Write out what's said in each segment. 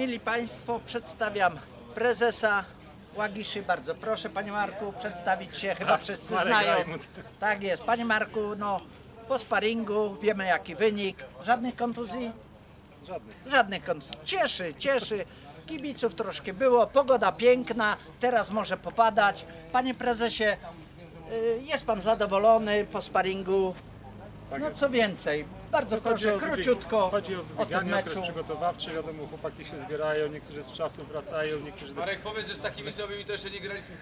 Mili Państwo, przedstawiam prezesa Łagiszy. Bardzo proszę, Panie Marku, przedstawić się. Chyba wszyscy Marek znają. Tak jest. Panie Marku, no po sparingu wiemy jaki wynik. Żadnych kontuzji? Żadnych. Żadnych kontuzji. Cieszy, cieszy. Kibiców troszkę było, pogoda piękna, teraz może popadać. Panie prezesie, y, jest pan zadowolony po sparingu? Tak No co więcej, bardzo proszę, o króciutko Chodzi o o tym wybieganie, okres meczu. przygotowawczy, wiadomo, chłopaki się zbierają, niektórzy z czasu wracają, niektórzy, do, Marek, powiedz, że z takimi słabymi to jeszcze nie graliśmy.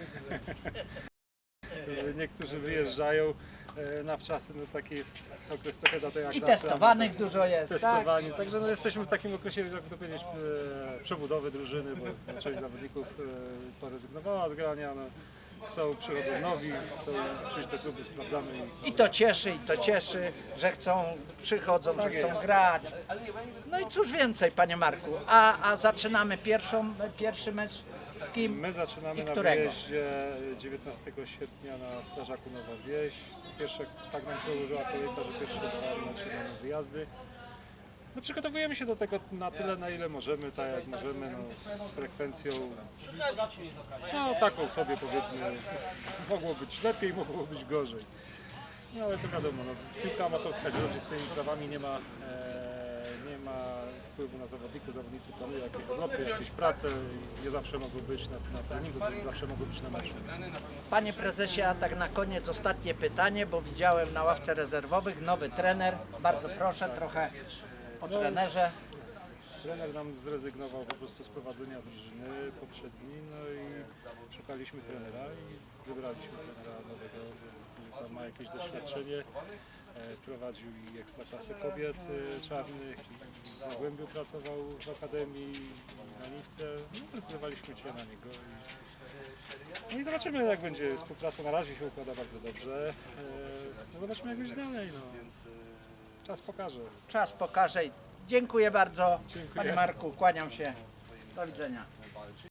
niektórzy wyjeżdżają e, na wczasy, no taki jest okres trochę do tej I testowanych ale dużo jest, tak? Testowani, także no, jesteśmy w takim okresie, jakby to powiedzieć, e, przebudowy drużyny, bo część zawodników e, porezygnowała z grania, no, chcą, przychodzą nowi, chcą przyjść do klubu, sprawdzamy ich. I to cieszy, i to cieszy, że chcą, przychodzą, że Tak chcą grać. No i cóż więcej, panie Marku. A, a zaczynamy pierwszą, pierwszy mecz z kim? My zaczynamy I na którego? wyjeździe 19 sierpnia na Strażaku Nowa Wieś. Pierwsze, tak nam się ułożyła kolejka, że pierwsze dwa mecze mamy wyjazdy. No, przygotowujemy się do tego na tyle, na ile możemy, tak jak możemy, no, z frekwencją no taką sobie powiedzmy, mogło być lepiej, mogło być gorzej. No ale to wiadomo, no, piłka amatorska się rodzi swoimi prawami, nie ma, e, nie ma wpływu na zawodników, zawodnicy planują jakieś urlopy, jakieś prace, i nie zawsze mogą być na, na treningu, nie zawsze mogą być na meczu. Panie prezesie, a tak na koniec ostatnie pytanie, bo widziałem na ławce rezerwowych nowy trener. Bardzo proszę, trochę o trenerze. Trener nam zrezygnował po prostu z prowadzenia drużyny poprzedni, no i szukaliśmy trenera i wybraliśmy trenera nowego, który ma jakieś doświadczenie. E, Prowadził i ekstraklasę kobiet e, czarnych, i w Zagłębiu pracował w akademii, i na Niwce. No, zdecydowaliśmy się na niego. I, no i zobaczymy jak będzie współpraca. Na razie się układa bardzo dobrze. E, No zobaczmy jak będzie dalej. No. Czas pokaże. Czas pokaże. Dziękuję bardzo. Dziękuję. Panie Marku, kłaniam się. Do widzenia.